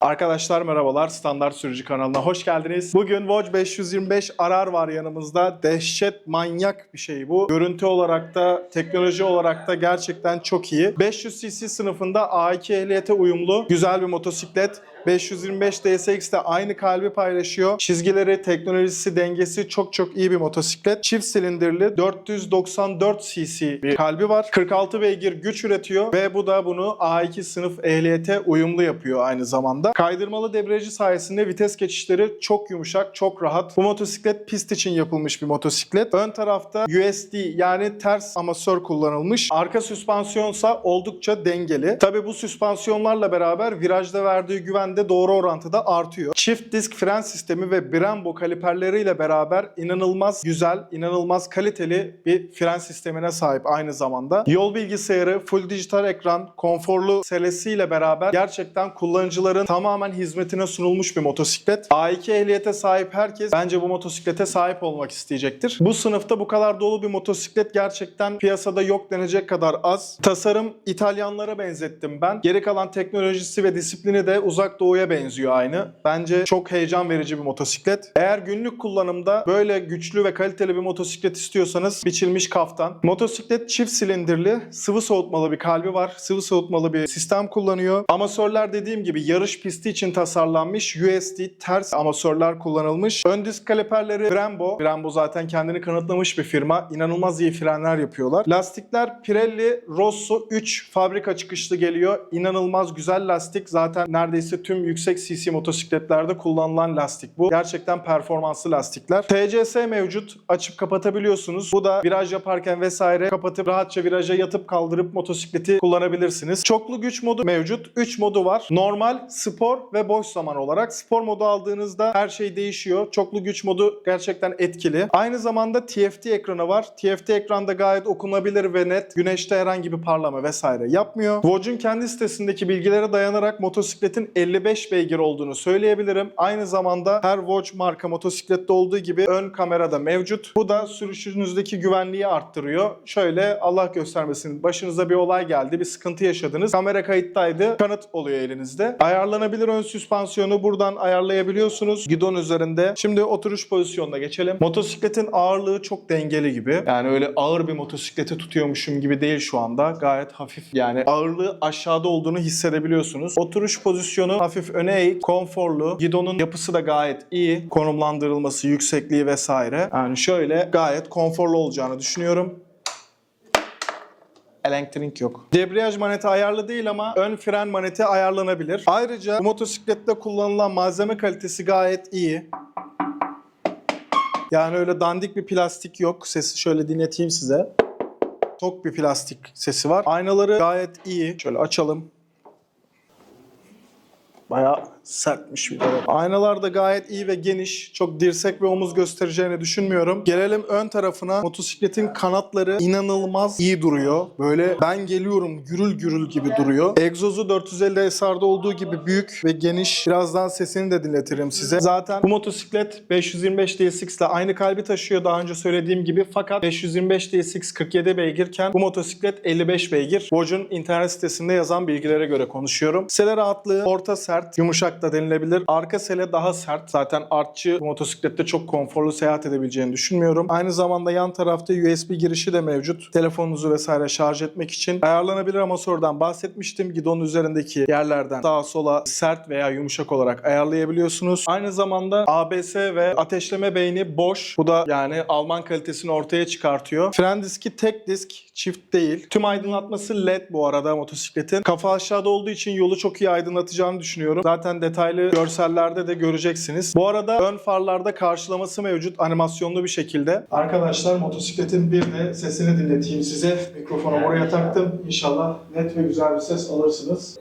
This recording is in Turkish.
Arkadaşlar merhabalar. Standart Sürücü kanalına hoş geldiniz. Bugün Watch 525 Arar var yanımızda. Dehşet manyak bir şey bu. Görüntü olarak da teknoloji olarak da gerçekten çok iyi. 500 cc sınıfında A2 ehliyete uyumlu güzel bir motosiklet. 525 DSX de aynı kalbi paylaşıyor. Çizgileri, teknolojisi, dengesi çok çok iyi bir motosiklet. Çift silindirli 494 cc bir kalbi var. 46 beygir güç üretiyor ve bu da bunu A2 sınıf ehliyete uyumlu yapıyor aynı zamanda. Kaydırmalı debriyajı sayesinde vites geçişleri çok yumuşak, çok rahat. Bu motosiklet pist için yapılmış bir motosiklet. Ön tarafta USD yani ters amasör kullanılmış. Arka süspansiyonsa oldukça dengeli. Tabi bu süspansiyonlarla beraber virajda verdiği güven de doğru orantıda artıyor. Çift disk fren sistemi ve Brembo kaliperleriyle beraber inanılmaz güzel, inanılmaz kaliteli bir fren sistemine sahip aynı zamanda. Yol bilgisayarı, full dijital ekran, konforlu selesiyle beraber gerçekten kullanıcıların tamamen hizmetine sunulmuş bir motosiklet. A2 ehliyete sahip herkes bence bu motosiklete sahip olmak isteyecektir. Bu sınıfta bu kadar dolu bir motosiklet gerçekten piyasada yok denecek kadar az. Tasarım İtalyanlara benzettim ben. Geri kalan teknolojisi ve disiplini de uzak doğuya benziyor aynı. Bence çok heyecan verici bir motosiklet. Eğer günlük kullanımda böyle güçlü ve kaliteli bir motosiklet istiyorsanız biçilmiş kaftan. Motosiklet çift silindirli, sıvı soğutmalı bir kalbi var. Sıvı soğutmalı bir sistem kullanıyor. Amasörler dediğim gibi yarış pisti için tasarlanmış USD ters amasörler kullanılmış. Ön disk kaliperleri Brembo. Brembo zaten kendini kanıtlamış bir firma. İnanılmaz iyi frenler yapıyorlar. Lastikler Pirelli Rosso 3 fabrika çıkışlı geliyor. İnanılmaz güzel lastik. Zaten neredeyse tüm yüksek cc motosikletlerde kullanılan lastik bu. Gerçekten performanslı lastikler. TCS mevcut. Açıp kapatabiliyorsunuz. Bu da viraj yaparken vesaire kapatıp rahatça viraja yatıp kaldırıp motosikleti kullanabilirsiniz. Çoklu güç modu mevcut. 3 modu var. Normal, spor ve boş zaman olarak. Spor modu aldığınızda her şey değişiyor. Çoklu güç modu gerçekten etkili. Aynı zamanda TFT ekranı var. TFT ekranda gayet okunabilir ve net. Güneşte herhangi bir parlama vesaire yapmıyor. Vogue'un kendi sitesindeki bilgilere dayanarak motosikletin 55 beygir olduğunu söyleyebilirim. Aynı zamanda her Vogue marka motosiklette olduğu gibi ön kamerada mevcut. Bu da sürüşünüzdeki güvenliği arttırıyor. Şöyle Allah göstermesin başınıza bir olay geldi, bir sıkıntı yaşadınız. Kamera kayıttaydı. Kanıt oluyor elinizde. Ayarlanabilir ön süspansiyonu buradan ayarlayabiliyorsunuz. Gidon üzerinde. Şimdi oturuş pozisyonuna geçelim. Motosikletin ağırlığı çok dengeli gibi. Yani öyle ağır bir motosikleti tutuyormuşum gibi değil şu anda. Gayet hafif. Yani ağırlığı aşağıda olduğunu hissedebiliyorsunuz. Oturuş pozisyonu hafif öne eğik, konforlu. Gidonun yapısı da gayet iyi. Konumlandırılması, yüksekliği vesaire. Yani şöyle gayet konforlu olacağını düşünüyorum. Elektrik yok. Debriyaj maneti ayarlı değil ama ön fren maneti ayarlanabilir. Ayrıca motosiklette kullanılan malzeme kalitesi gayet iyi. Yani öyle dandik bir plastik yok. Sesi şöyle dinleteyim size. Tok bir plastik sesi var. Aynaları gayet iyi. Şöyle açalım. Bayağı sertmiş bir de. Aynalar da gayet iyi ve geniş. Çok dirsek ve omuz göstereceğini düşünmüyorum. Gelelim ön tarafına. Motosikletin kanatları inanılmaz iyi duruyor. Böyle ben geliyorum gürül gürül gibi duruyor. Egzozu 450 SR'da olduğu gibi büyük ve geniş. Birazdan sesini de dinletirim size. Zaten bu motosiklet 525 DSX ile aynı kalbi taşıyor daha önce söylediğim gibi. Fakat 525 DSX 47 beygirken bu motosiklet 55 beygir. Vogue'un internet sitesinde yazan bilgilere göre konuşuyorum. Sele rahatlığı orta sert, yumuşak da denilebilir. Arka sele daha sert. Zaten artçı motosiklette çok konforlu seyahat edebileceğini düşünmüyorum. Aynı zamanda yan tarafta USB girişi de mevcut. Telefonunuzu vesaire şarj etmek için. Ayarlanabilir amasörden bahsetmiştim. Gidonun üzerindeki yerlerden sağa sola sert veya yumuşak olarak ayarlayabiliyorsunuz. Aynı zamanda ABS ve ateşleme beyni boş. Bu da yani Alman kalitesini ortaya çıkartıyor. Fren diski tek disk, çift değil. Tüm aydınlatması LED bu arada motosikletin. Kafa aşağıda olduğu için yolu çok iyi aydınlatacağını düşünüyorum. Zaten detaylı görsellerde de göreceksiniz. Bu arada ön farlarda karşılaması mevcut animasyonlu bir şekilde. Arkadaşlar motosikletin bir de sesini dinleteyim size. Mikrofonu oraya taktım. İnşallah net ve güzel bir ses alırsınız.